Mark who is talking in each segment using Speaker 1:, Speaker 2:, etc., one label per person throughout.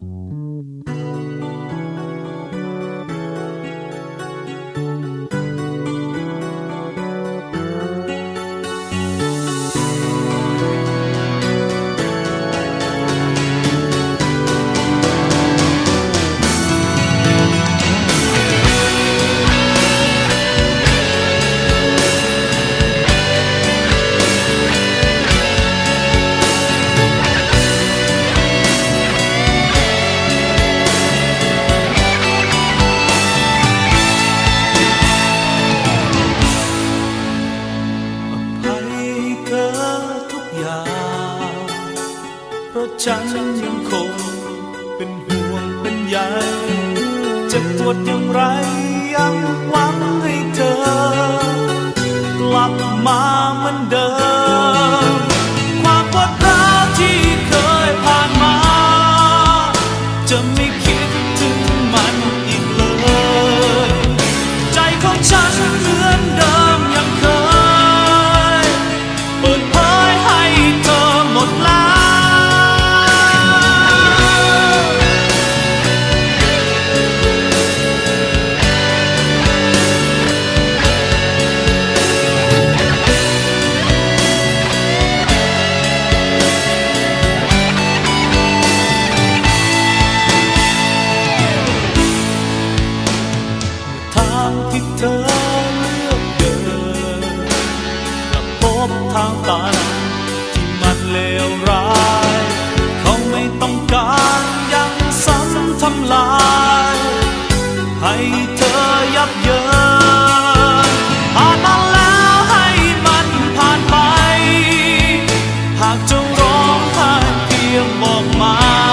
Speaker 1: Mm-hmm. ยาเพราะฉันยังคงเป็นห่วงเป็นใยจะปวดอย่างไรยังหวังให้เธอ กลับมาเหมือนเดิม feel for my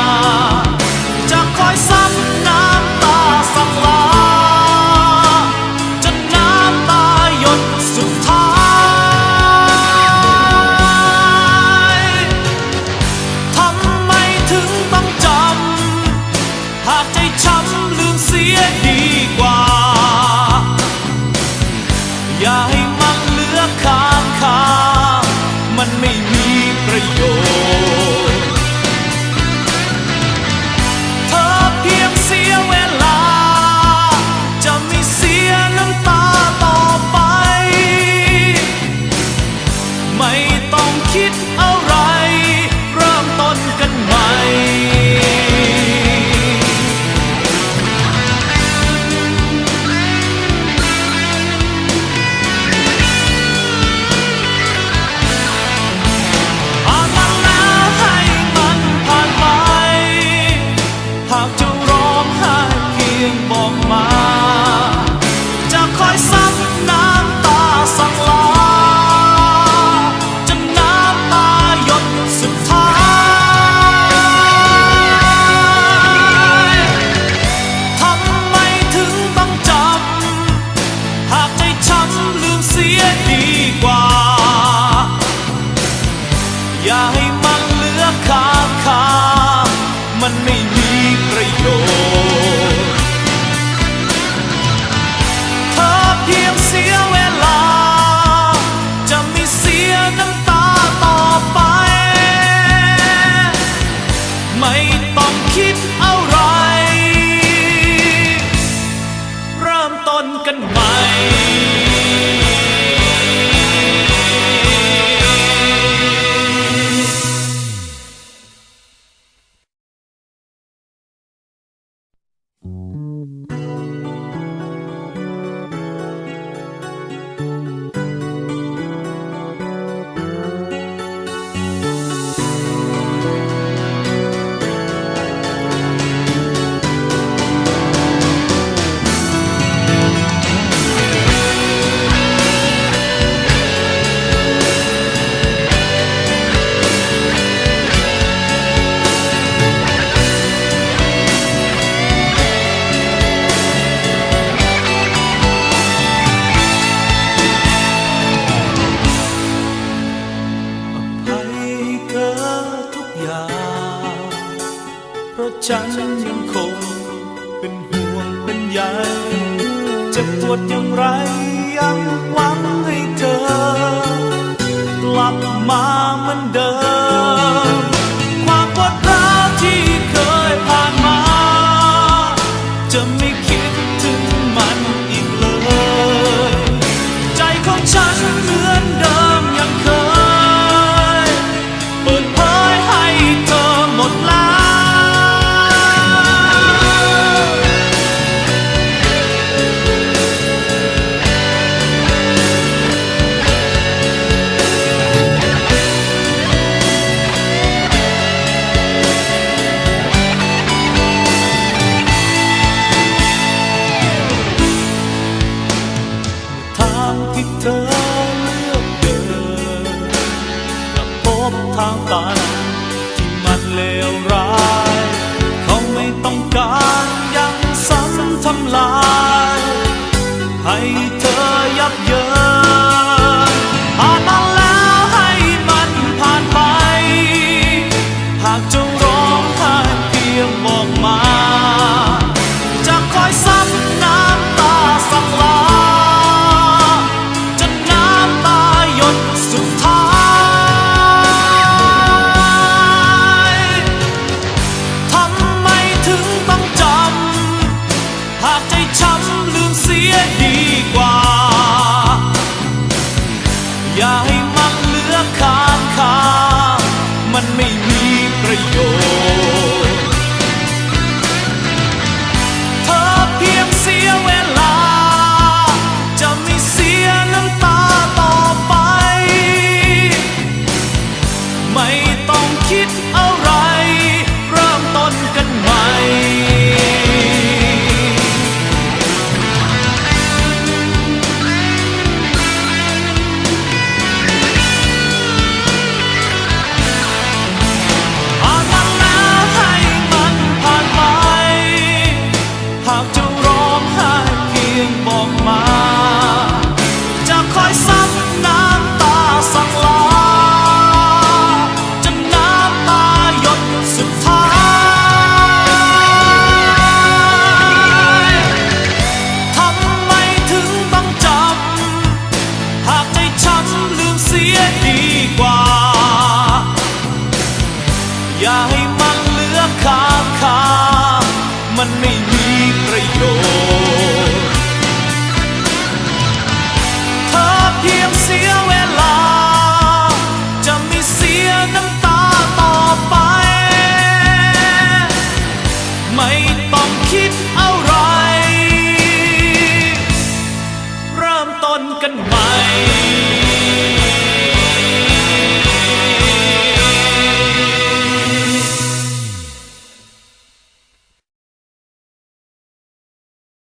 Speaker 1: ไม่ต้องคิดเอา เพราะฉันยังคงเป็นห่วงเป็นใยจะปวดอย่างไรยังหวังให้เธอ กลับมาเหมือนเดิม 心奶，係。